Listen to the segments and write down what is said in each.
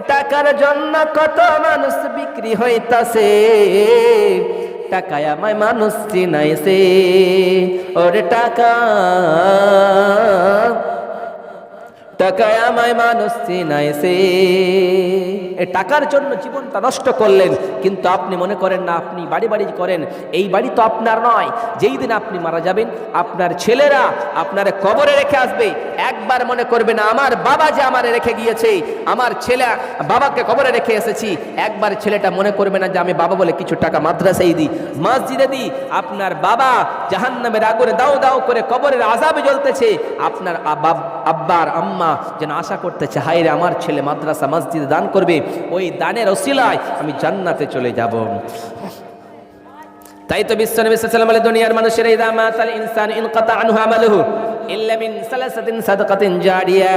টাকার জন্য কত মানুষ বিক্রি হইতাছে? টাকায় আমায় মানুষ চিনাইছে। ওরে টাকা, টাকায় আমায় মানুষ চিনাইছে। টাকার জন্য জীবনটা নষ্ট করলেন, কিন্তু আপনি মনে করেন না, আপনি বাড়ি বাড়ি করেন। এই বাড়ি তো আপনার নয়। যেই দিন আপনি মারা যাবেন, আপনার ছেলেরা আপনার কবরে রেখে আসবে। একবার মনে করবে না, আমার বাবা যে আমারে রেখে গিয়েছে, আমার ছেলে, বাবাকে কবরে রেখে এসেছি। একবার ছেলেটা মনে করবে না যে আমি বাবা বলে কিছু টাকা মাদ্রাসায় দিই, মসজিদে দিই। আপনার বাবা জাহান্নামের আগুনে দাও দাও করে কবরের আজাবে জ্বলতেছে। আপনার আব্বার আম্মা যেন আশা করতেছে হাইরে আমার ছেলে মাদ্রাসা, মসজিদে দান করবে। ওই দানের অশিলায় আমি জান্নাতে চলে যাব। তাই তো বিশ্ব নবী সাল্লাল্লাহু আলাইহি দুনিয়ার মানুষের ইদা মাতাল ইনসান ইনকাতা আনহু আমালুহু। ইল্লা মিন সালাসাতিন সাদাকাতিন জারিয়া।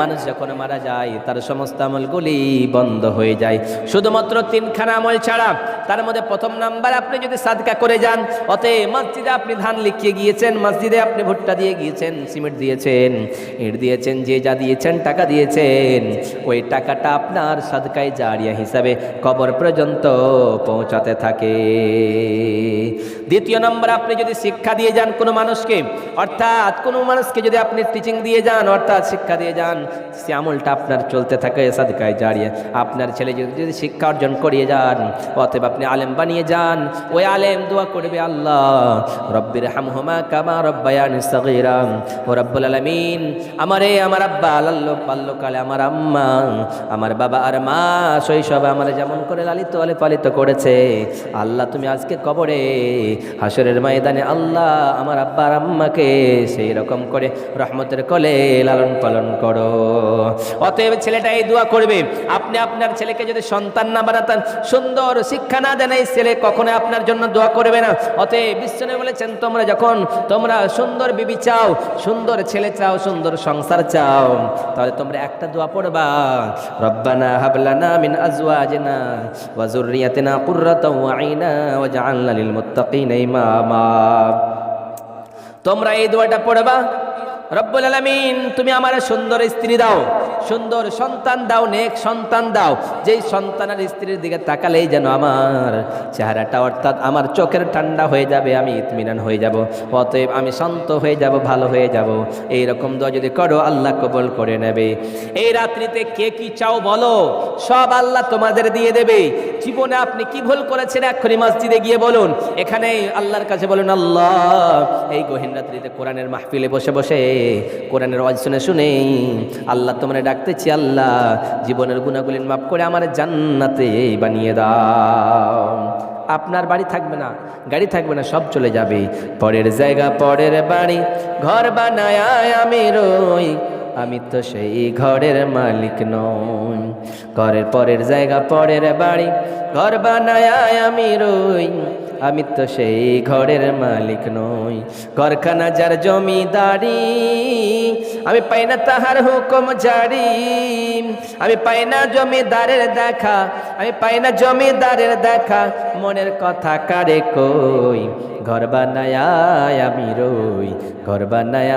মানুষ যখন মারা যায়, তার সমস্ত আমলগুলি বন্ধ হয়ে যায়। শুধুমাত্র তিনখানা আমল ছাড়া। তার মধ্যে প্রথম নাম্বার, আপনি যদি সাদকা করে যান, অতএব মসজিদে আপনি ধান লিখিয়ে গিয়েছেন, মসজিদে আপনি ভুট্টা দিয়ে গিয়েছেন, সিমেন্ট দিয়েছেন, ইট দিয়েছেন, যে যা দিয়েছেন, টাকা দিয়েছেন। ওই টাকাটা আপনার সাদকায় জারিয়া হিসাবে কবর পর্যন্ত পৌঁছাতে থাকে। দ্বিতীয় নম্বর, আপনি যদি শিক্ষা দিয়ে যান কোনো মানুষকে, অর্থাৎ কোনো মানুষকে যদি আপনি টিচিং দিয়ে যান, অর্থাৎ শিক্ষা দিয়ে যান, সে আমলটা আপনার চলতে থাকে, সাদকায় জারিয়া। আপনার ছেলে যদি শিক্ষা অর্জন করিয়ে যান, অতএব আপনি আলেম বানিয়ে যান। ওই আলেম দোয়া করবে আল্লাহ, রব্বির হামহুমা কামা রব্বায়ান সগীরাম ও রব্বুল আলামিন, আমার এই আমার আব্বা, লাল্লো বাল্যকালে আমার আম্মা, আমার বাবা আর মা, শৈশবে আমার যেমন করে লালিত আলে পালিত করেছে। আল্লাহ, তুমি আজকে কবরে হাসরের ময়দানে আল্লাহ, আমার আব্বা আর আম্মাকে সেই রকম করে রহমতের কলে লালন পালন করো। অতএব ছেলেটা এই দোয়া করবে, আপনি আপনার ছেলেকে যদি সন্তান না বানাতেন, সুন্দর শিক্ষা না দেন এই ছেলে কখনো আপনার জন্য দোয়া করবে না। অতএব বিশ্বনে বলেছেন, তোমরা যখন, তোমরা সুন্দর বিবি চাও, সুন্দর ছেলে চাও, সুন্দর সংসার চাও, তাহলে তোমরা একটা দোয়া পড়বা, রব্বানা হাবলানা মিন আজওয়াজিনা ওয়া যুররিয়াতিনা কুররাতাও আইনা ওয়াজআলনা লিল মুত্তাকিনা ইমামা তোমরা এই দোয়াটা পড়বা? রব্বুল আলামিন, তুমি আমার সুন্দর স্ত্রী দাও, সুন্দর সন্তান দাও, নেক সন্তান দাও। যেই সন্তানের স্ত্রীর দিকে তাকালেই যেন আমার চেহারাটা, অর্থাৎ আমার চোখের ঠান্ডা হয়ে যাবে, আমি ইতমিনান হয়ে যাব। অতএব আমি শান্ত হয়ে যাব, ভালো হয়ে যাব। এই রকম দোয়া যদি করো, আল্লাহ কবল করে নেবে। এই রাত্রিতে কে কি চাও বলো? সব আল্লাহ তোমাদের দিয়ে দেবে। জীবনে আপনি কি ভুল করেছেন, এক্ষুনি মসজিদে গিয়ে বলুন। এখানে আল্লাহর কাছে বলুন, আল্লাহ, এই গহীন রাত্রিতে কোরআনের মাহফিলে বসে বসে কোরআনের ওয়াজ শুনে শুনেই আল্লাহ তোমরা ডাকতেছি, আল্লাহ জীবনের গুণাগুলি মাফ করে আমার জান্নাতে বানিয়ে দাও। আপনার বাড়ি থাকবে না, গাড়ি থাকবে না, সব চলে যাবে। পরের জায়গা, পরের বাড়ি, ঘর বানায় আমি রই। আমি তো সেই ঘরের মালিক নই। ঘরের পরের জায়গা, পরের বাড়ি, ঘর বানায় আমি রই। আমি তো সেই ঘরের মালিক নই। ঘরখানা যার জমিদারি, আমি পাই না তাহার হুকুম জারি। আমি পাই না জমিদারের দেখা, আমি পাই না জমিদারের দেখা, মনের কথা কারে কই? ঘর বানায় আমি রই, ঘর বানায়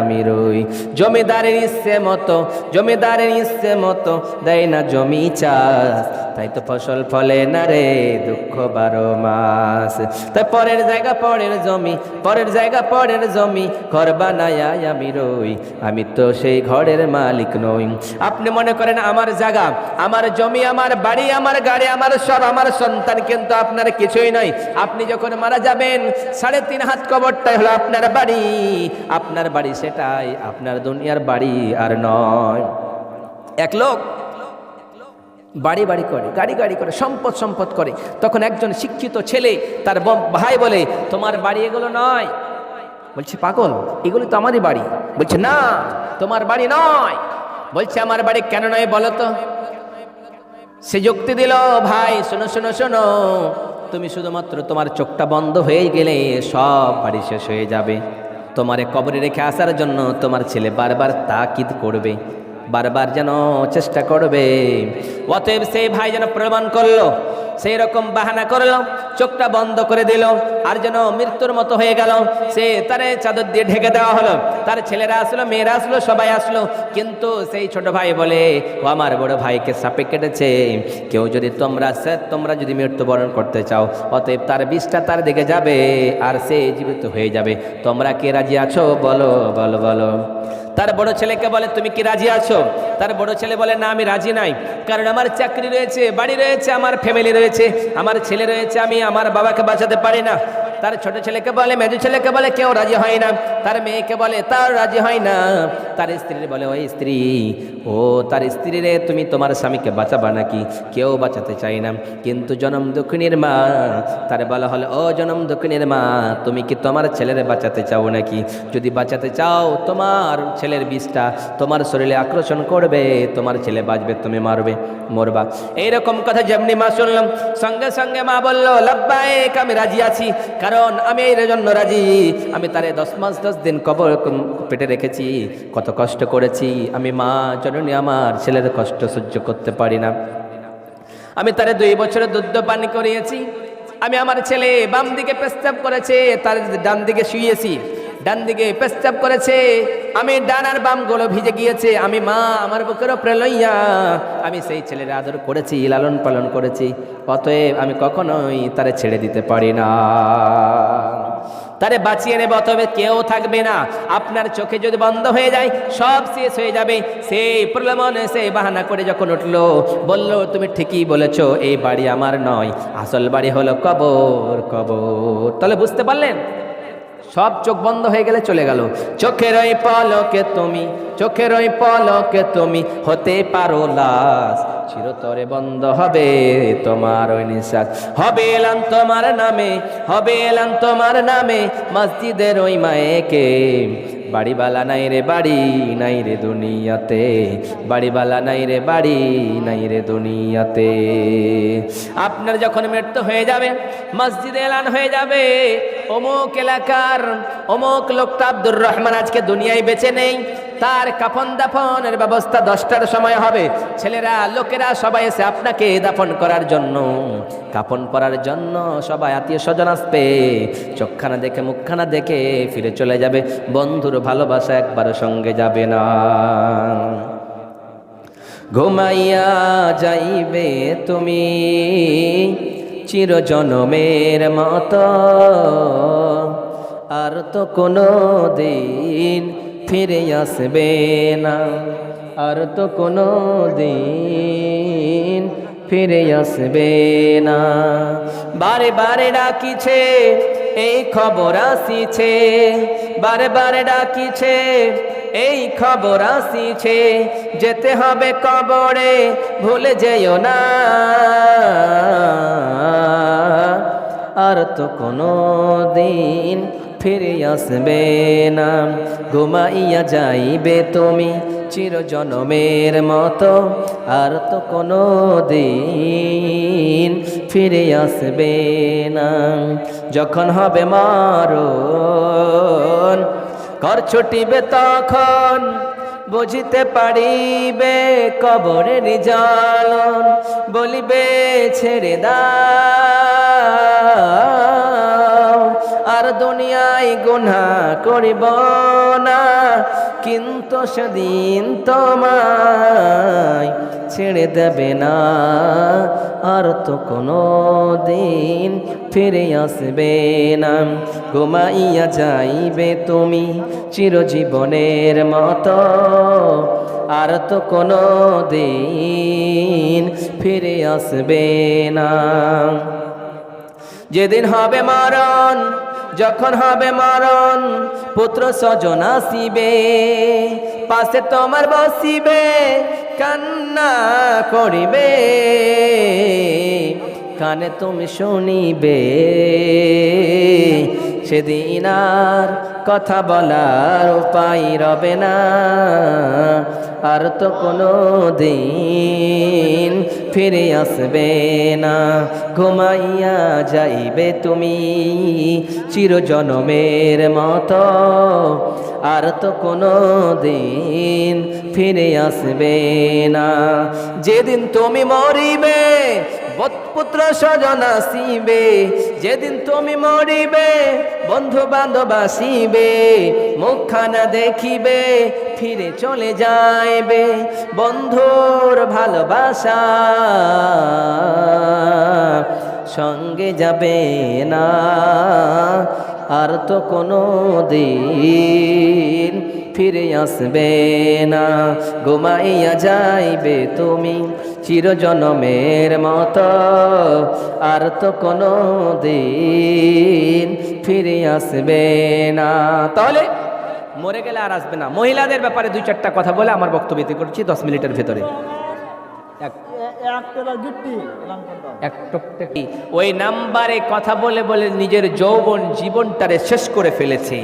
আমি রই। জমিদারের ইচ্ছে মতো, জমিদারের ইচ্ছে মতো দেয় না জমি চাষ। তাই তো ফসল ফলে না রে দুঃখ বারো মাস। তাই পরের জায়গা পরের জমি, পরের জায়গা পরের জমি, ঘর বানায় আমি রই। আমি তো সেই ঘরের মালিক নই। আপনি মনে করেন আমার জায়গা, আমার জমি, আমার বাড়ি, আমার গাড়ি, আমার সব, আমার সন্তান, কিন্তু আপনার কিছুই নয়। আপনি যখন মারা যাবেন সাড়ে তিন হাত কবরটাই হলো আপনার বাড়ি। আপনার বাড়ি সেটাই, আপনার দুনিয়ার বাড়ি আর নয়। এক লোক বাড়ি বাড়ি করে, গাড়ি গাড়ি করে, সম্পদ সম্পদ করে। তখন একজন শিক্ষিত ছেলে তার ভাই বলে, তোমার বাড়ি এগুলো নয়। বলছে, পাগল, এগুলো তো আমারই বাড়ি। বলছে, না, তোমার বাড়ি নয়। বলছে, আমার বাড়ি কেন নয় বলো তো? সে যুক্তি দিল, ভাই, শোনো শোনো শোনো তুমি শুধুমাত্র তোমার চোখটা বন্ধ হয়ে গেলে সব বাড়ি শেষ হয়ে যাবে। তোমারে কবরে রেখে আসার জন্য তোমার ছেলে বারবার তাকিদ করবে। বারবার যেন চেষ্টা করবে। অতএব সেই ভাই যেন প্রমাণ করল, সেই রকম বাহানা করল, চোখটা বন্ধ করে দিল, আর যেন মৃত্যুর মতো হয়ে গেল। সে তারে চাদর দিয়ে ঢেকে দেওয়া হলো। তার ছেলেরা আসলো, মেয়েরা আসলো, সবাই আসলো। কিন্তু সেই ছোট ভাই বলে, ও আমার বড় ভাইকে সাপে কেটেছে। কেউ যদি তোমরা তোমরা যদি মৃত্যুবরণ করতে চাও, অতএব তার বিষটা তার দিকে যাবে, আর সে জীবিত হয়ে যাবে। তোমরা কে রাজি আছো? বলো বলো বলো। তার বড় ছেলেকে বলে, তুমি কি রাজি আছো? তার বড় ছেলে বলে, না, আমি রাজি নাই। কারণ আমার চাকরি রয়েছে, বাড়ি রয়েছে, আমার ফ্যামিলি রয়েছে, আমার ছেলে রয়েছে, আমি আমার বাবাকে বাঁচাতে পারি না। তার ছোট ছেলেকে বলে, মেজু ছেলেকে বলে, কেউ রাজি হয় না। তার মেয়েকে বলে, তার রাজি হয় না। তার স্ত্রী বলে, ওই স্ত্রী, ও তার স্ত্রী রে, তুমি তোমার স্বামীকে বাঁচাবা নাকি? কেউ বাঁচাতে চাই না। কিন্তু জনম দক্ষিণীর মা, তার বলা হলো, ও জনম দক্ষিণীর মা, তুমি কি তোমার ছেলের বাঁচাতে চাও নাকি? যদি বাঁচাতে চাও, তোমার ছেলের বিষটা, তোমার শরীরে আকর্ষণ করবে, তোমার ছেলে বাঁচবে, তুমি মারবে, মরবা। এইরকম কথা যেমনি মা শুনলাম, সঙ্গে সঙ্গে মা বলল লাব্বাইক আমি রাজি আছি। কারণ আমি এই জন্য রাজি। আমি তারে দশ মাস, দশ দিন কবর পেটে রেখেছি। কত কষ্ট করেছি। আমি মা, জননী আমার, ছেলের কষ্ট সহ্য করতে পারি না। আমি তারে দুই বছরের দুধ পানি করিয়েছি। আমি আমার ছেলে বাম দিকে প্রস্তাব করেছে, তার ডান দিকে শুয়েছি। ডান দিকে পেস্তাব করেছে। আমি ডান আর বামগুলো ভিজে গিয়েছে। আমি মা, আমার বুকের ওপরে লইয়া আমি সেই ছেলের আদর করেছি, লালন পালন করেছি। অতএব আমি কখনোই তারে ছেড়ে দিতে পারি না। তারে বাঁচিয়ে নেবে, অতএব কেউ থাকবে না। আপনার চোখে যদি বন্ধ হয়ে যায়, সব শেষ হয়ে যাবে। সেই প্রলোভন এসে বাহানা করে যখন উঠল, বলল, তুমি ঠিকই বলেছ, এই বাড়ি আমার নয়। আসল বাড়ি হলো কবর কবর। তাহলে বুঝতে পারলেন? সব চোখ বন্ধ হয়ে গেলে চলে গেল। চোখের ওই পলকে তুমি, চোখের ওই পলকে তুমি হতে পারো লাশ। চিরতরে বন্ধ হবে তোমার ওই নিঃশ্বাস। হবে এলাম তোমার নামে, হবে এলাম তোমার নামে মসজিদের ওই মায়েকে। বাড়িওয়ালা নাই রে বাড়ি, নাই রে দুনিয়াতে। বাড়িওয়ালা নাই রে বাড়ি, নাই রে দুনিয়াতে। আপনার যখন মৃত্যু হয়ে যাবে, মসজিদে এলান হয়ে যাবে অমুক এলাকার অমুক লোকটা আব্দুর রহমান আজকে দুনিয়ায় বেঁচে নেই। তার কাফন দাফনের ব্যবস্থা দশটার সময় হবে। ছেলেরা, লোকেরা সবাই এসে আপনাকে দাফন করার জন্য, কাফন পরার জন্য সবাই আত্মীয় স্বজন আসবে। চোখখানা দেখে, মুখখানা দেখে ফিরে চলে যাবে। বন্ধুর ভালোবাসা একবার সঙ্গে যাবে না। ঘুমাইয়া যাইবে তুমি। চিরজনমের মতো। আর তো কোনো দিন ফিরে আসবে না। আর তো কোনো দিন ফিরে আসবে না। বারে বারে ডাকিছে, এই খবর আসিছে। বারে বারে ডাকিছে এই খবর আসিছে, যেতে হবে কবরে, ভুলে যেও না। আর তো কোনো দিন ফিরে আসবে না। ঘুমাইয়া যাইবে তুমি চিরজনমের মতো। আর তো কোনো দিন ফিরে আসবে না। যখন হবে মারণ কর ছুটিবে তখন বুঝিতে পারিবে কবরের জ্বালন বলিবে, ছেড়ে দাও, আর দুনিয়ায় গুনা করিব না, কিন্তু সেদিন তোমায় ছেড়ে দেবে না। আর তো কোনো দিন ফিরে আসবে না। ঘুমাইয়া যাইবে তুমি চিরজীবনের মতো। আর তো কোনো দিন ফিরে আসবে না। যেদিন হবে মরণ, যখন হবে মরণ, পুত্র স্বজন আসিবে। পাশে তোমার বসিবে, কান্না করিবে। কানে তুমি শুনিবে, সেদিন আর কথা বলার উপায় রবে না। আর তো কোনো দিন ফিরে আসবে না। ঘুমাইয়া যাইবে তুমি চিরজনমের মতো। আর তো কোনো দিন ফিরে আসবে না। যেদিন তুমি মরিবে পুত্র স্বজন আসিবে। যেদিন তুমি মরিবে বন্ধু বান্ধব আসিবে, মুখখানা দেখিবে, ফিরে চলে যাইবে। বন্ধুর ভালোবাসা সঙ্গে যাবে না, আর তো কোনো দিন। ফিরে আসবে না। ঘুমাইয়া যাইবে তুমি চিরজনমের মতো। আর তো কোনো দিন ফিরে আসবে না। তাহলে মরে গেলে আর আসবে না। মহিলাদের ব্যাপারে দুই চারটা কথা বলে আমার বক্তব্য করছি দশ মিনিটের ভেতরে। এক ওই নাম্বারে কথা বলে বলে নিজের যৌবন জীবনটারে শেষ করে ফেলেছে।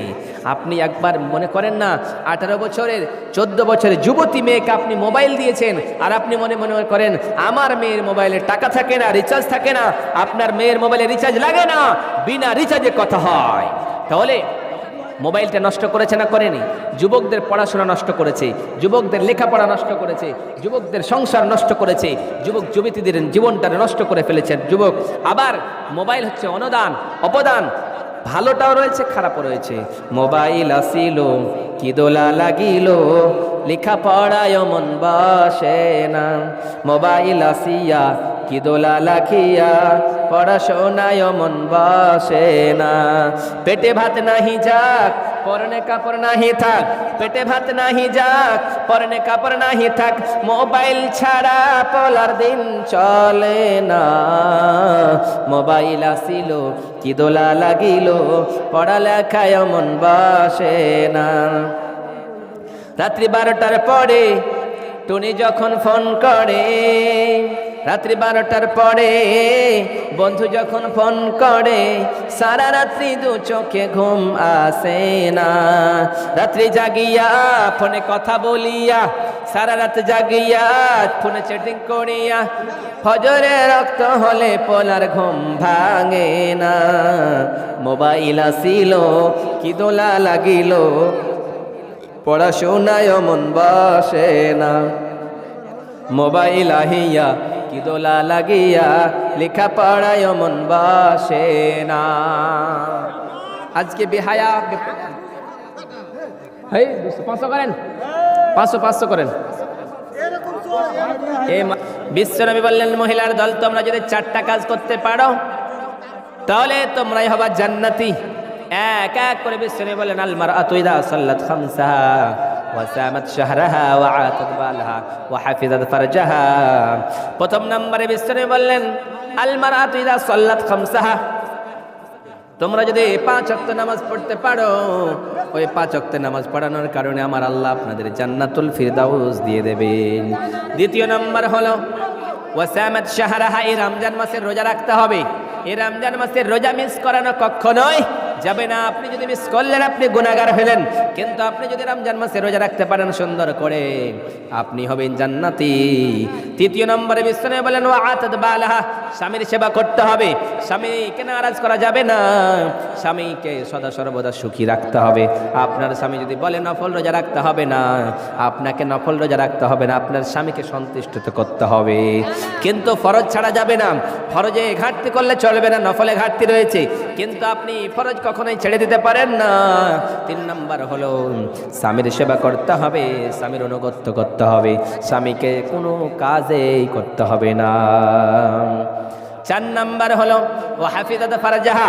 আপনি একবার মনে করেন না, আঠারো বছরের, চোদ্দ বছরের যুবতী মেয়েকে আপনি মোবাইল দিয়েছেন, আর আপনি মনে মনে করেন, আমার মেয়ের মোবাইলে টাকা থাকে না রিচার্জ থাকে না, আপনার মেয়ের মোবাইলে রিচার্জ লাগে না, বিনা রিচার্জে কথা হয়। তাহলে মোবাইলটা নষ্ট করেছে না করেনি? যুবকদের পড়াশোনা নষ্ট করেছে, যুবকদের লেখাপড়া নষ্ট করেছে, যুবকদের সংসার নষ্ট করেছে, যুবক যুবতীদের জীবনটা নষ্ট করে ফেলেছেন যুবক, আবার মোবাইল হচ্ছে অনুদান, অপদান। ভালোটাও রয়েছে, খারাপও রয়েছে। মোবাইল আসিল, কি দোলা লাগিল, লেখাপড়ায় মন বাসে না। মোবাইল আসিয়া কি দোলা লাখিয়া? পড়াশোনায় মন বাসে না। পেটে ভাত নাহি যাক, পরনে কাপড় নাহি থাক। পেটে ভাত নাহি যাক, পরনে কাপড় নাহি থাক। মোবাইল ছাড়া পলার দিন চলে না। মোবাইল আসিল, কি দোলা লাগিল? পড়ালেখায় মন বাসে না। রাত্রি বারোটার পরে টুনি যখন ফোন করে রাত্রি বারোটার পরে বন্ধু যখন ফোন করে, সারা রাত্রি দু চোখে ঘুম আসে না। রাত্রি জাগিয়া ফোনে কথা বলিয়া, সারা রাত জাগিয়া ফোনে চ্যাটিং করিয়া, ফজরে রক্ত হলে পোলার ঘুম ভাঙে না। মোবাইল আসিল, কি দোলা লাগিল পড়াশোনায় মন বসে না। মোবাইল আহিয়া কি দোলা লাগিয়া, লেখা পড়ায় মন বসে না। আজকে বেহায়া, হেই পাঁচশো করেন পাঁচশো পাঁচশো করেন বিশ্বনবী বললেন, মহিলার দল, তোমরা যদি চারটা কাজ করতে পারো, তাহলে তোমরাই হবা জান্নাতি। এক এক করে বিশ্বনবী বললেন, আল মারআতু ইদা সাল্লাত খামসাহা। ওয়া আতাত বালাহা ওয়া হাফিজাত ফারজাহা প্রথম নম্বরে বিশ্বনবী বললেন আল মারআতু ইদা সাল্লাত তোমরা যদি পাঁচ অক্ত নামাজ পড়তে পারো, ওই পাঁচ অক্ত নামাজ পড়ানোর কারণে আমার আল্লাহ আপনাদের জান্নাতুল ফিরদাউস দিয়ে দেবেন। দ্বিতীয় নম্বর হলো, ওয়াসামাত শাহরাহা এই রমজান মাসের রোজা রাখতে হবে। এই রমজান মাসের রোজা মিস করানো কখনোই যাবে না। আপনি যদি মিস করলেন, আপনি গুণাগার হলেন কিন্তু আপনি যদি রমজান মাসে রোজা রাখতে পারেন সুন্দর করে, আপনি হবেন জান্নাতি। তৃতীয় নম্বরে বিশ্বনে বলেন ও আতদ বালাহা। স্বামীর সেবা করতে হবে। স্বামীকে নারাজ করা যাবে না। স্বামীকে সদা সর্বদা সুখী রাখতে হবে। আপনার স্বামী যদি বলে, নফল রোজা রাখতে হবে না। আপনাকে নফল রোজা রাখতে হবে না। আপনার স্বামীকে সন্তুষ্ট করতে হবে। কিন্তু ফরজ ছাড়া যাবে না। ফরজে ঘাটতি করলে চলবে না। নফলে ঘাটতি রয়েছে। কিন্তু আপনি ফরজ কখনোই ছেড়ে দিতে পারেন না। তিন নাম্বার হলো, স্বামীর সেবা করতে হবে, স্বামীর অনুগত্য করতে হবে, স্বামীকে কোনো কাজেই করতে হবে না। চার নাম্বার হলো ও হাফিজাদা ফারাজাহা।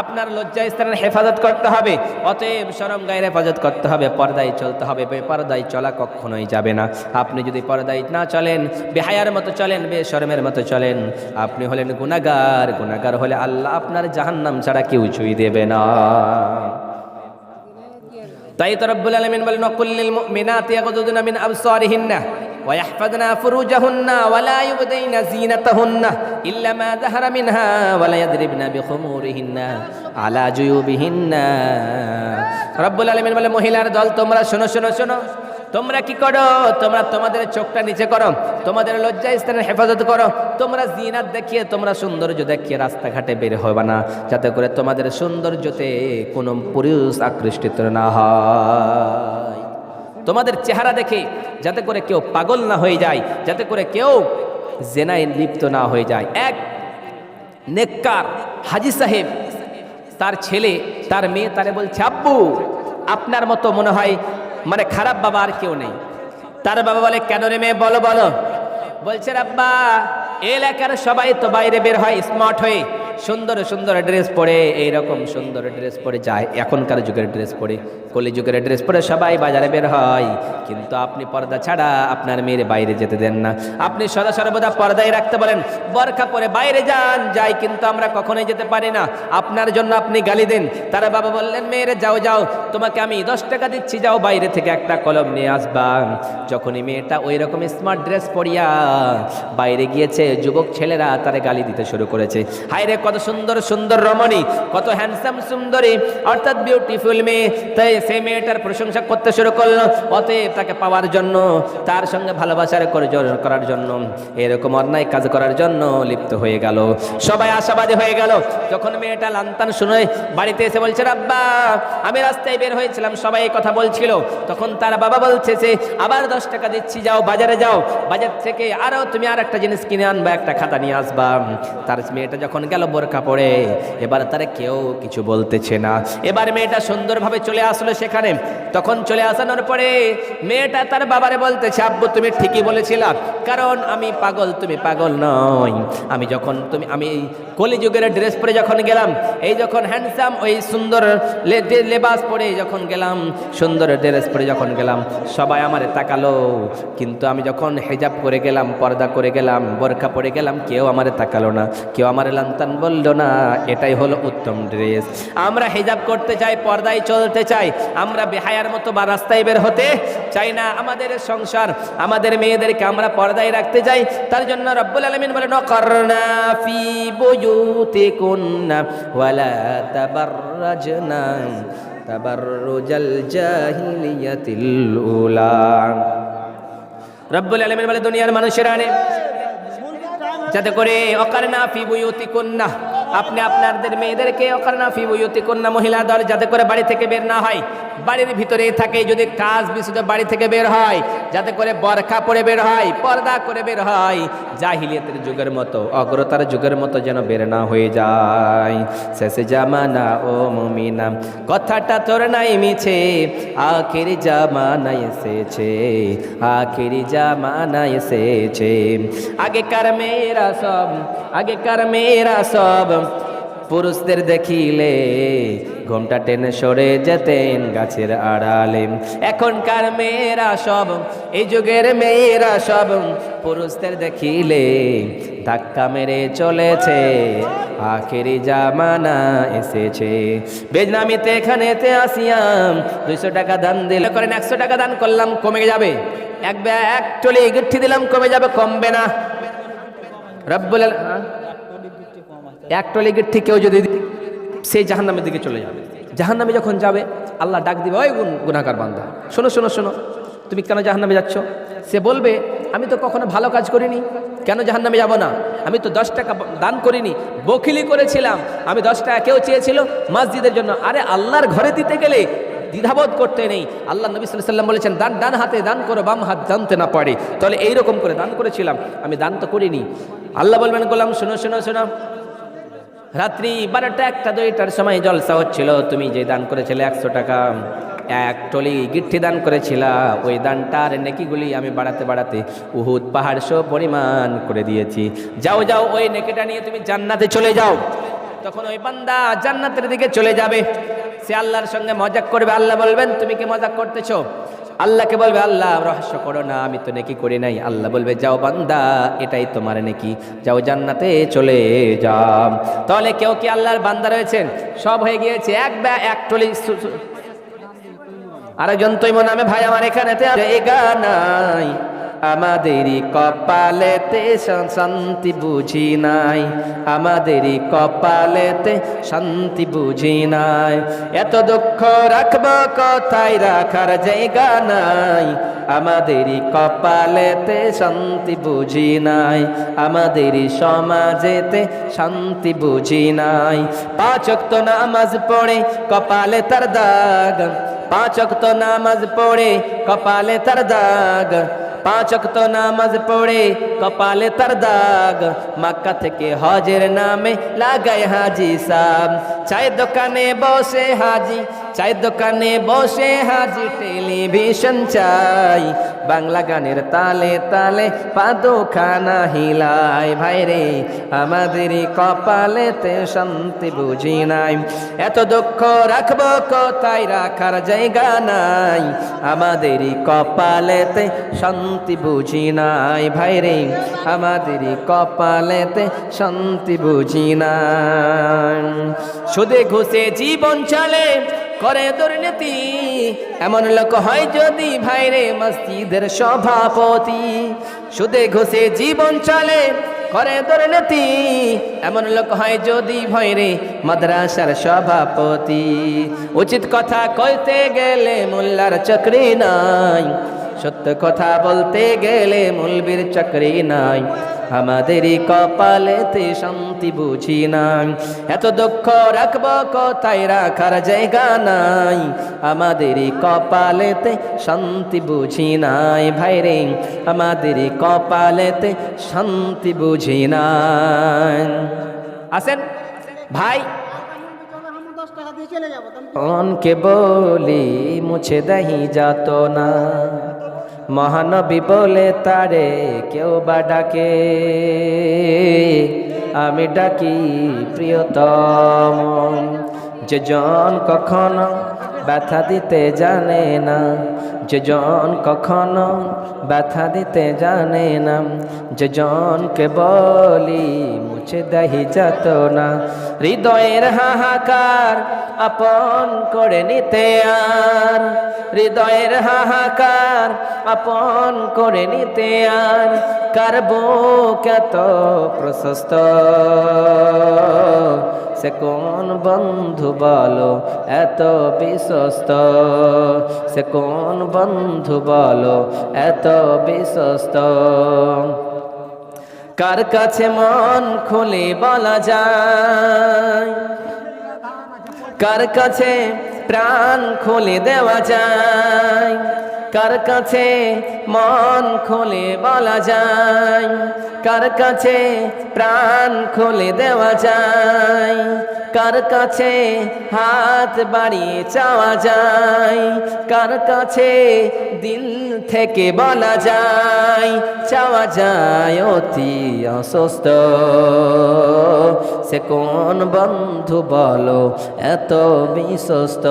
আপনার লজ্জা স্থানের হেফাজত করতে হবে। অতএব সরম গায়ের হেফাজত করতে হবে। পর্দায় চলতে হবে। বেপর্দায় চলা কখনোই যাবে না। আপনি যদি পর্দায় না চলেন, বেহায়ার মতো চলেন বেশরমের মতো চলেন, আপনি হলেন গুনাগার। গুনাগার হলে আল্লাহ আপনার জাহান্নাম ছাড়া কেউ ছুঁই দেবে না। তাই তো রব্বুল আলামিন বলেন কুল্লিল মুমিনাতি ইয়াগুদুনা মিন আবসারিহিন্না। ويحفظن فروجهن ولا يبدين زينتهن إلا ما ظهر منها ولا يضربن بخمورهن على جيوبهن রব্বুল আলামিন বলে মহিলার দল তোমরা শোনো শোনো শোনো তোমরা কি করো তোমরা তোমাদের চোখটা নিচে করো তোমাদের লজ্জা স্থানের হেফাজত করো তোমরা জিনাত দেখিয়ে তোমরা সৌন্দর্য দেখিয়ে রাস্তাঘাটে বের হবে না যাতে করে তোমাদের সৌন্দর্যতে কোনো পুরুষ আকৃষ্টিত না হয় তোমাদের চেহারা দেখে যাতে করে কেউ পাগল না হয়ে যায়, যাতে করে কেউ জেনায় লিপ্ত না হয়ে যায়। এক নেককার হাজি সাহেব, তার ছেলে, তার মেয়ে, তারে বলছে, আব্বু, আপনার মতো মনে হয় মানে খারাপ বাবা আর কেউ নেই। তার বাবা বলে, কেন রে মেয়ে, বলো বলো। বলছে এই এলাকার সবাই তো বাইরে বের হয় স্মার্ট হয়ে। সুন্দর সুন্দর ড্রেস পরে, এইরকম সুন্দর ড্রেস পরে যায়। এখনকার যুগের ড্রেস পরে কলি যুগের ড্রেস পরে সবাই বাজারে বের হয়। কিন্তু আপনি পর্দা ছাড়া আপনার মেয়ের বাইরে যেতে দেন না। আপনি সদা সর্বদা পর্দায় রাখতে পারেন বরখা পরে বাইরে যান, যাই, কিন্তু আমরা কখনোই যেতে পারি না। আপনার জন্য আপনি গালি দেন। তারা বাবা বললেন, মেয়েরে, যাও যাও, তোমাকে আমি দশ টাকা দিচ্ছি, যাও, বাইরে থেকে একটা কলম নিয়ে আসবা। যখনই মেয়েটা ওই রকম স্মার্ট ড্রেস পরিয়া বাইরে গিয়েছে, যুবক ছেলেরা তারা গালি দিতে শুরু করেছে। হায় রে কত সুন্দর সুন্দর রমণী, কত হ্যান্ডসাম সুন্দরী, অর্থাৎ বিউটিফুল মেয়ে। তাই সেই মেয়েটার প্রশংসা করতে শুরু করল, অতএব তাকে পাওয়ার জন্য, তার সঙ্গে ভালোবাসার করে- করার জন্য, এরকম অন্যায় কাজ করার জন্য লিপ্ত হয়ে গেল। সবাই আশাবাদী হয়ে গেল। যখন মেয়েটা লান্তান শুনে বাড়িতে এসে বলছে, রাব্বা, আমি রাস্তায় বের হয়েছিলাম, সবাই এই কথা বলছিল। তখন তার বাবা বলছে যে, আবার দশ টাকা দিচ্ছি, যাও বাজারে যাও। বাজার থেকে আরও তুমি আর একটা জিনিস কিনে আনবা, একটা খাতা নিয়ে আসবা। তার মেয়েটা যখন গেল বোরকা পরে এবার তারা কেউ কিছু বলতেছে না। এবার মেয়েটা সুন্দরভাবে চলে আসলো সেখানে। তখন চলে আসানোর পরে মেয়েটা তার বাবারে বলতেছে, আব্বু, তুমি ঠিকই বলেছিলা। কারণ আমি পাগল, তুমি পাগল নয় আমি যখন তুমি, আমি কলিযুগের ড্রেস পরে যখন গেলাম, এই যখন হ্যান্ডসাম ওই সুন্দর লেবাস পরে যখন গেলাম, সুন্দর ড্রেস পরে যখন গেলাম, সবাই আমার তাকালো। কিন্তু আমি যখন হেজাব করে গেলাম, পর্দা করে গেলাম, বোরখা পরে গেলাম, কেউ আমার তাকালো না। কেউ আমারে লান্তান বলল, না, এটাই হলো উত্তম ড্রেস। আমরা হেজাব করতে চাই, পর্দায় চলতে চাই। আমরা বেহায়ার মতো বা রাস্তায় বের হতে চাই না। আমাদের সংসার, আমাদের মেয়েদেরকে আমরা পর্দায় রাখতে চাই। তার জন্য রব্বুল আলমিন বলে নকরনা রব্বুল আলমিন বলে, দুনিয়ার মানুষেরা আনে যাতে করে অকার না ফি বইয়তি কন্যা আপনি আপনাদের মেয়েদেরকে অকারনা ফি বুয়ুতি কন্যা মহিলা দল যাতে করে বাড়ি থেকে বের না হয়। বাড়ির ভিতরেই থাকে, যদি কাজ বিশুদ্ধ বাড়ি থেকে বের হয়, যাতে করে বরখা পরে বের হয়, পর্দা করে বের হয়। জাহিলিয়াতের যুগের মতো, অগ্রতার যুগের মতো যেন বের না হয়ে যায়। শেষে জামানা ও মমিনা, কথাটা তোর নাই মিছে, আখের জামানা এসেছে, আখের জামানা এসেছে। আগেকার মেয়েরা সব, আগেকার মেয়েরা সব পুরুষদের দেখিলে ঘোমটা টেনে সরে যেতেন গাছের আড়ালে। এখনকার মেয়েরা সব, এই যুগের মেয়েরা সব পুরুষদের দেখিলে ধাক্কা মেরে চলেছে, আখেরি জামানা এসেছে। বেজনামিতে এখানেতে আসিয়াম, দুইশো টাকা দান দিলে করেন একশো টাকা দান করলাম, কমে যাবে। এক ব্যা- এক টলি গিট্টি দিলাম, কমে যাবে, কমবে না। রব্বুল আল-? এক টলি গিট্টি কেউ যদি সেই জাহান্নামের দিকে চলে যাবে। জাহান্নামে যখন যাবে, আল্লাহ ডাক দিবে, ওই গুণ গুণাকার বান্দা, শোনো শোনো শোনো, তুমি কেন জাহান্নামে যাচ্ছ? সে বলবে, আমি তো কখনো ভালো কাজ করিনি, কেন জাহান্নামে যাব না? আমি তো দশ টাকা দান করিনি বকিলি করেছিলাম, আমি দশ টাকা কেউ চেয়েছিল মসজিদের জন্য। আরে আল্লাহর ঘরে দিতে গেলে দ্বিধাবোধ করতে নেই। আল্লাহ নবী সাল্লাম বলেছেন, দান ডান হাতে দান করো, বাম হাত জানতে না পারে। তাহলে এইরকম করে দান করেছিলাম, আমি দান তো করিনি। আল্লাহ বলবেন, গোলাম, শোনো শোনো শোনো রাত্রি বারোটা, একটা, দুইটার সময় জলসা হচ্ছিল। তুমি যে দান করেছিলে একশো টাকা, এক টলি গিট্টি দান করেছিলা। ওই দানটার নেকিগুলি আমি বাড়াতে বাড়াতে উহুদ পাহাড় সব পরিমাণ করে দিয়েছি। যাও যাও, ওই নেকিটা নিয়ে তুমি জান্নাতে চলে যাও। তখন ওই বান্দা জান্নাতের দিকে চলে যাবে। সে আল্লাহর সঙ্গে মজাক করবে। আল্লাহ বলবেন, তুমি কি মজাক করতেছো? আল্লাহকে বলবে, আল্লাহ, রহস্য করো না, আমি তো নেকি করি নাই। আল্লাহ বলবে, যাও বান্দা, এটাই তোমার নেকি। যাও জান্নাতে চলে যাও। তাহলে কেউ কি আল্লাহর বান্দা রয়েছেন? সব হয়ে গিয়েছে, এক ব্যা এক টলি আরেকজন তৈম নামে, ভাই, আমার এখানেতে এগা নাই। আমাদেরই কপালেতে শান্তি বুঝি নাই। আমাদেরই কপালেতে শান্তি বুঝি নাই। এত দুঃখ রাখব কোথায়? রাখার জায়গা নাই। আমাদেরই কপালেতে শান্তি বুঝি নাই। আমাদেরই সমাজেতে শান্তি বুঝি নাই। পাঁচ ওয়াক্ত নামাজ পড়ে কপালে তার দাগ। পাঁচ ওয়াক্ত নামাজ পড়ে কপালে তার দাগ। পাঁচ ওয়াক্ত নামাজ পড়ে কপালে তার দাগ। মক্কা থেকে হজের নামে লাগায় হাজি সাহ চায় দোকানে বসে হাজি চায় দোকানে বসে হাজি, টেলিভিশন চাই। বাংলা গানের তালে তালে পাদো খানা হিলাই। ভাই রে আমাদেরই কপালেতে শান্তি বুঝি নাই। এত দুঃখ রাখব কোথায়? রাখার জায়গা নাই। আমাদেরই কপালেতে শান্তি বুঝি নাই ভাই রে আমাদেরই কপালেতে শান্তি বুঝি নাই। সুদে ঘুষে জীবন চলে, করে দুর্নীতি। এমন লোক হয় যদি ভাইরে মসজিদের সভাপতি। সুদে ঘুষে জীবন চলে, করে দুর্নীতি। এমন লোক হয় যদি ভয়রে মাদ্রাসার সভাপতি। উচিত কথা কইতে গেলে মোল্লার চাকরি নাই। সত্য কথা বলতে গেলে মুলবির চাকরি নাই। আমাদেরই কপালেতে শান্তি বুঝি নাই। এত দুঃখ রাখব কোথায় রাখার জায়গা নাই। আমাদেরই কপালেতে শান্তি বুঝি নাই। ভাইরে, আমাদেরই কপালেতে শান্তি বুঝি নাই। আসেন। ভাই। অনকে বলি মুছে দেহি যাত না মহানবী বলে, তারে কেউ বা ডাকে। আমি ডাকি প্রিয়তম। যে জন কখনো ব্যথা দিতে জানে না যে জন কখনো ব্যথা দিতে জানে না যে জনকে বলি মুছে দেহি যাত না। হৃদয়ের হাহাকার আপন করে নিতে আর। হৃদয়ের হাহাকার আপন করে নিতে আর। কারবো কত প্রশস্ত? সে কোন বন্ধু বলো এত বিশ্বস্ত? সে কোন বন্ধু বলো এত বিশ্বস্ত? কার কাছে মন খুলে বলা যায়? কার কাছে প্রাণ খুলে দেওয়া যায়? কার কাছে মন খুলে বলা যায়? কার কাছে প্রাণ খুলে দেওয়া যায়? কার কাছে হাত বাড়িয়ে চাওয়া যায়? কার কাছে দিল থেকে বলা যায়, চাওয়া যায় অতি অসুস্থ। সে কোন বন্ধু বলো, এত বিশ্বস্ত।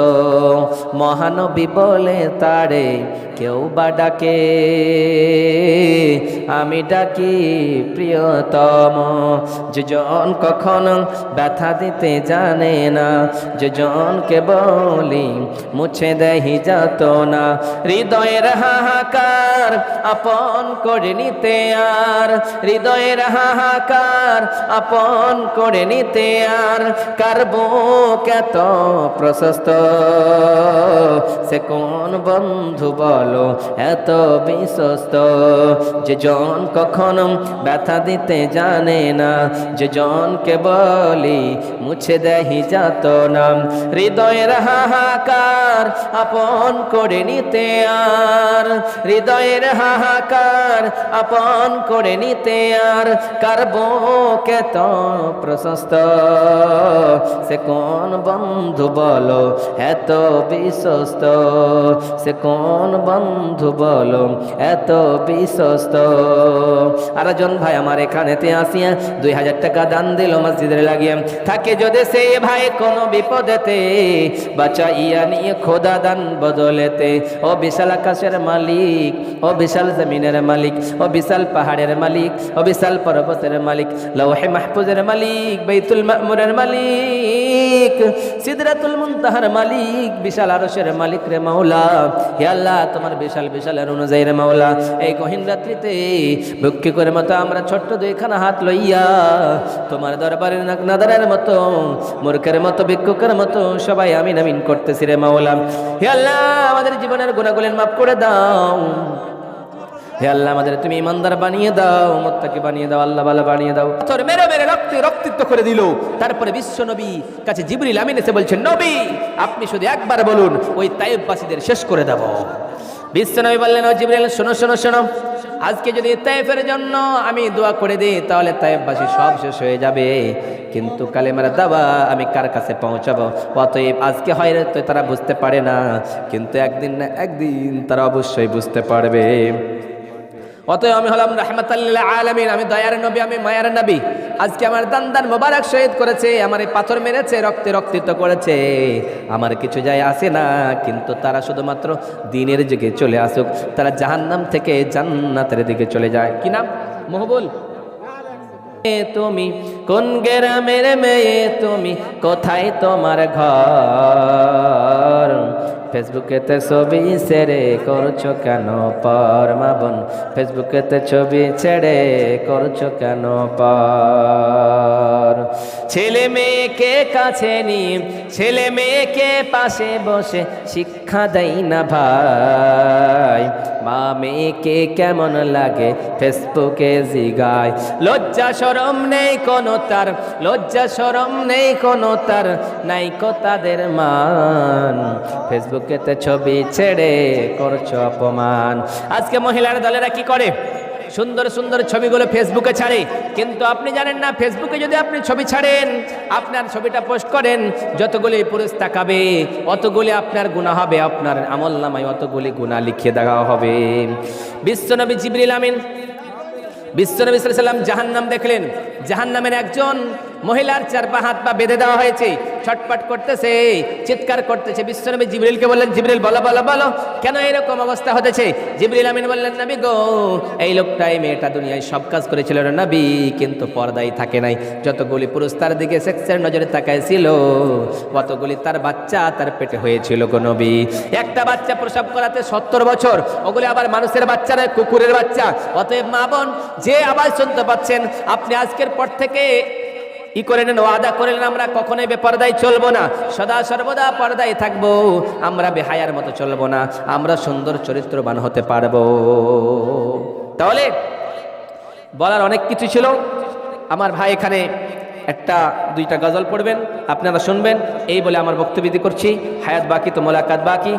মহানবী বলে তারে কেউ বা ডাকে। আমি ডাকি, প্রিয়তম। যে জন কখনো ব্যথা দিতে জানে না যে জনকে বলি মুছে দেহি যাত না হৃদয়ের হাহাকার আপন করে নিতে আর, হৃদয়ের হাহাকার আপন করে নিতে আর কারবো কত প্রশস্ত, সে কোন বন্ধু বলো এত বিশ্বস্ত। যে জন কখনো ব্যথা দিতে জানে না যে জনকে বলি মুছে দেহি যাত না। হৃদয়ের হাহাকার আপন করে নিতে আর, হৃদয়ের হাহাকার আপন করে নিতে আর কারবো কেত প্রশস্ত? সে কোন বন্ধু বলো, এত বিশ্বস্ত। সে কোন বন্ধু বলো, এত বিশ্বস্ত। আরেকজন ভাই আমার এখানেতে আসিয়া দুই হাজার টাকা দান দিল মসজিদের লাগিয়ে। থাকে যদি সে ভাই কোনো বিপদেতে বাচ্চা ইয়া নিয়ে খোদা দান বদলেতে। ও বিশাল আকাশের মালিক, ও বিশাল জমিনের মালিক, ও বিশাল পাহাড়ের মালিক, ও বিশাল পর্বতের মালিক, লৌহে মাহফুজের মালিক বেতুল মামুরের মালিক, সিদরাতুল মুনতাহার মালিক, বিশাল আরশের মালিক রে মাওলা। হে আল্লাহ, তোমার আমার বিশাল বিশালের অনুযায়ী রে মাওলা, এই গহীন রাত্রিতে ভক্তি করে মতো আমরা ছোট্ট দুইখানা হাত লইয়া তোমার দরবারে নাক নাদারের মতো, মূর্খের মতো, ভিক্ষুকের মতো সবাই আমিন আমিন করতেছি রে মাওলা। হে আল্লাহ, আমাদের জীবনের গুণাগুলির মাফ করে দাও। হে আল্লাহ, আমাদের তুমি ইমানদার বানিয়ে দাও, মোত্তাকে বানিয়ে দাও, আল্লাহ ভালো বানিয়ে দাও। তোর মেরে মেরে রক্তে রক্তিত্ব করে দিল। তারপরে বিশ্ব নবী কাছে জিবরিল আমিন এসে বলছেন, নবী, আপনি শুধু একবার বলুন, ওই তাইববাসীদের শেষ করে দেব। বিশ্ব নবী বললেন, ও জিবরাইল শোনো শোনো শোনো। আজকে যদি তাইফের জন্য আমি দোয়া করে দিই, তাহলে তাইফবাসী সব শেষ হয়ে যাবে। কিন্তু কালেমার দাবা আমি কার কাছে পৌঁছাবো? অতএব আজকে হয় তো তারা বুঝতে পারে না। কিন্তু একদিন না একদিন তারা অবশ্যই বুঝতে পারবে। অতএব আমি হলাম রহমতাল্লাহ আলমিন, আমি দয়ার নবী, আমি মায়ার নবী। আজকে আমার দান্দান মোবারক শহীদ করেছে, আমার এই পাথর মেরেছে, রক্তে রক্তিত করেছে। আমার কিছু যায় আসে না, কিন্তু তারা শুধুমাত্র দিনের যুগে চলে আসুক। তারা জাহান্নাম থেকে জান্নাতের দিকে চলে যায়। কি নাম? মহবুল। তুমি কোন গ্রামের মেয়ে? তুমি কোথায় তোমার ঘর? ফেসবুকেতে ছবি ছেড়ে করছ কেন পর মা বোন? ফেসবুকেতে ছবি ছেড়ে করছ কেন পর? ছেলে মেয়েকে কাছে নি ছেলে মেয়েকে পাশে বসে শিক্ষা দেয় না ভাই। মেয়েকে কেমন লাগে? ফেসবুকে জিগায়। লজ্জা সরম নেই কোনো তার, লজ্জা সরম নেই কোনো তার, নাই তাদের মান। ফেসবুকেতে ছবি ছেড়ে করছ অপমান। আজকে মহিলার দলেরা কি করে? সুন্দর সুন্দর ছবিগুলো ফেসবুকে ছাড়ে। কিন্তু আপনি জানেন না ফেসবুকে যদি আপনি ছবি ছাড়েন, আপনার ছবিটা পোস্ট করেন, যতগুলি পুরুষ তাকাবে, অতগুলি আপনার গুণা হবে, আপনার আমল নামায় অতগুলি গুণা লিখিয়ে দেওয়া হবে। বিশ্বনবী জিবরিল আমিন, বিশ্বনবী সাল্লাম জাহান্নাম দেখলেন। জাহান্নামের একজন মহিলার চার পা হাত পা বেঁধে দেওয়া হয়েছে। ছটপট করতেছে, চিৎকার করতেছে। বিশ্বনবী জিবরিলকে বললেন, জিবরিল, বলো বলো বলো, কেন এরকম অবস্থা হতেছে? জিবরিল আমিন বললেন, নবী গো, এই লোকটা এই মেয়েটা দুনিয়ায় সব কাজ করেছিল নবী, কিন্তু পর্দায় থাকে নাই। যতগুলি পুরুষ তার দিকে সেক্সের নজরে তাকাইছিল কতগুলি তার বাচ্চা তার পেটে হয়েছিল গো নবী। একটা বাচ্চা প্রসব করাতে সত্তর বছর, ওগুলি আবার মানুষের বাচ্চা নয়, কুকুরের বাচ্চা। অতএব মা বোন, যে আবার শুনতে পাচ্ছেন, আপনি আজকের পর থেকে ই করে নেন, ওয়াদা করে নেন, আমরা কখনোই বেপরদায় চলবো না। সদা সর্বদা পর্দায় থাকব, আমরা বেহায়ার মতো চলবো না, আমরা সুন্দর চরিত্রবান হতে পারব। তাহলে বলার অনেক কিছু ছিল। আমার ভাই এখানে একটা, দুইটা গজল পড়বেন, আপনারা শুনবেন, এই বলে আমার বক্তব্য করছি। হায়াত বাকি তো মোলাকাত বাকি।